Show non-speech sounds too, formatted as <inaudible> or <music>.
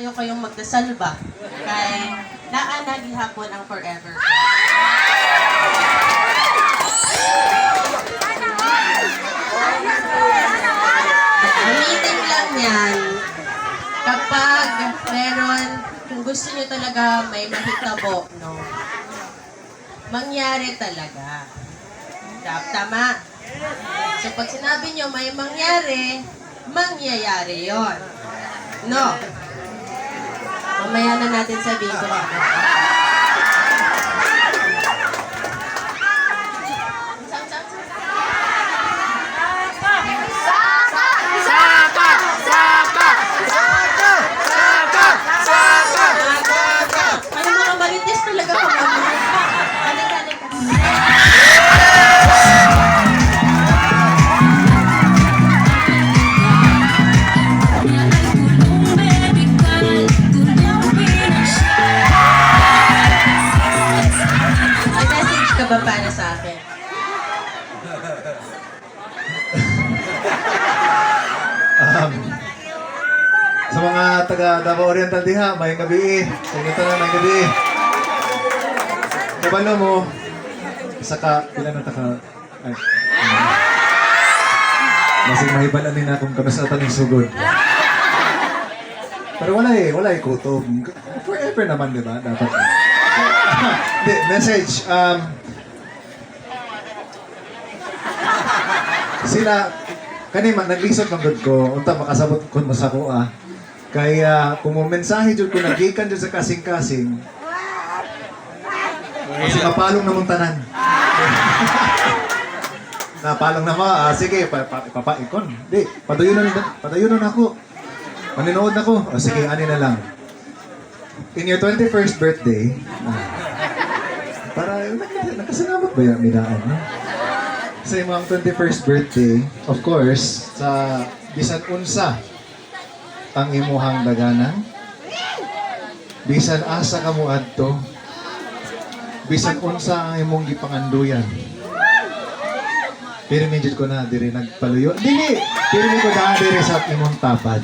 Kayo kayong magdasal ba? Kay naana gihapon ang forever. Meeting lang yan kapag meron, kung gusto nyo talaga may mahitabo, no? Mangyari talaga. Tama. So pag sinabi nyo may mangyari, mangyayari yon. No. Mamaya na natin sabihin ko. Ano message ka ba para sa akin? Um, sa mga taga Davao Oriental diha, may gabi. Sa inyo na may gabi. Kabalo mo, saka, pila na taka, ay, Masing mahibalan din akong kabasatan ng sugod. Pero wala eh, wala eh kutob. Forever naman, di ba? Dapat. <laughs> Message. Um, sila, kanima, naglisod ng good ko, unta makasabot ko mas ako ah. Kaya, kung mo mensahe dyan ko nagikan dyan sa kasing-kasing, kasi mapalong na mong tanan. <laughs> Napalong na mo, ah, sige, pa, pa, papaikon. Di, padayunan, padayunan ako. Maninood ako. O sige, ani na lang. In your 21st birthday, ah, para nak- nakasanabot ba yung minaan, no? Sa imong 21st birthday, of course, sa bisan unsa ang imuhang daganan, bisan asa ka mo adto, bisan unsa ang imong gipanganduyan. Pero medyo ko na diri nagpaluyo. Dili, pero ko na diri sa imong tapad.